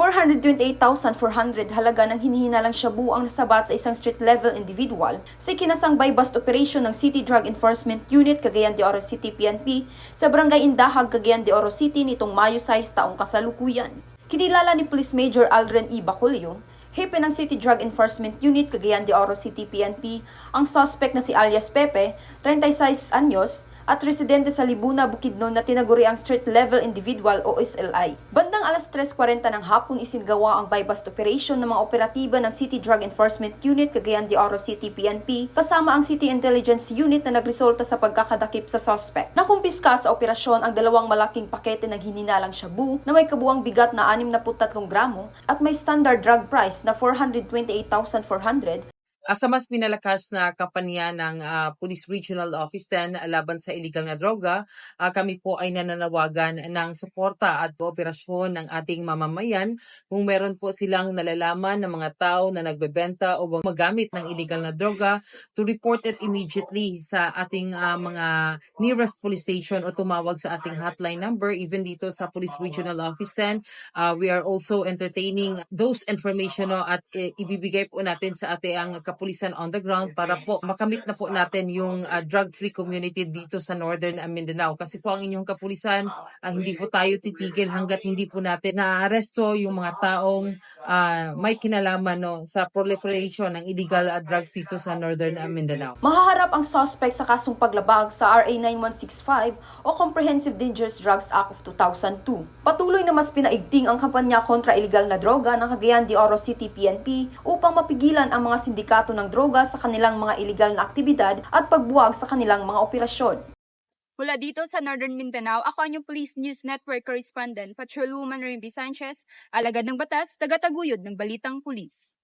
428,400 halaga ng hinihinalang shabu ang nasabat sa isang street-level individual sa kinasambay bust operation ng City Drug Enforcement Unit Cagayan de Oro City PNP sa Barangay Indahag, Cagayan de Oro City nitong Mayo 6 taong kasalukuyan. Kinilala ni Police Major Aldrin E. Bacolio, Hepe ng City Drug Enforcement Unit Cagayan de Oro City PNP, ang suspect na si alias Pepe, 36 anyos, at residente sa Libuna, Bukidnon na tinaguri ang Street Level Individual o SLI. Bandang alas 3.40 ng hapon isingawa ang buy-bust operation ng mga operatiba ng City Drug Enforcement Unit Cagayan de Oro City PNP kasama ang City Intelligence Unit na nagresulta sa pagkakadakip sa suspect. Nakumpiska sa operasyon ang dalawang malaking pakete ng hininalang shabu na may kabuang bigat na 63 gramo at may standard drug price na 428,400 Ah, sa mas pinalakas na kampanya ng ah, Police Regional Office 10 laban sa illegal na droga, ah, kami po ay nananawagan ng suporta at kooperasyon ng ating mamamayan kung meron po silang nalalaman ng mga tao na nagbebenta o magamit ng illegal na droga to report it immediately sa ating ah, mga nearest police station o tumawag sa ating hotline number. Even dito sa Police Regional Office 10 Uh, we are also entertaining those information no, at eh, ibibigay po natin sa ating kapulisan on the ground para po makamit na po natin yung uh, drug-free community dito sa Northern uh, Mindanao. Kasi po ang inyong kapulisan, uh, hindi po tayo titigil hanggat hindi po natin naaresto yung mga taong uh, may kinalaman no, sa proliferation ng illegal uh, drugs dito sa Northern Mindanao. Mahaharap ang suspect sa kasong paglabag sa RA 9165 o Comprehensive Dangerous Drugs Act of 2002. Patuloy na mas pinaigting ang kampanya kontra illegal na droga ng Cagayan de Oro City PNP upang mapigilan ang mga sindikato ng droga sa kanilang mga illegal na aktibidad at pagbuwag sa kanilang mga operasyon. Mula dito sa Northern Mindanao, ako ang inyong Police News Network Correspondent, Patrolwoman Rimby Sanchez, alagad ng batas, tagataguyod ng Balitang Pulis.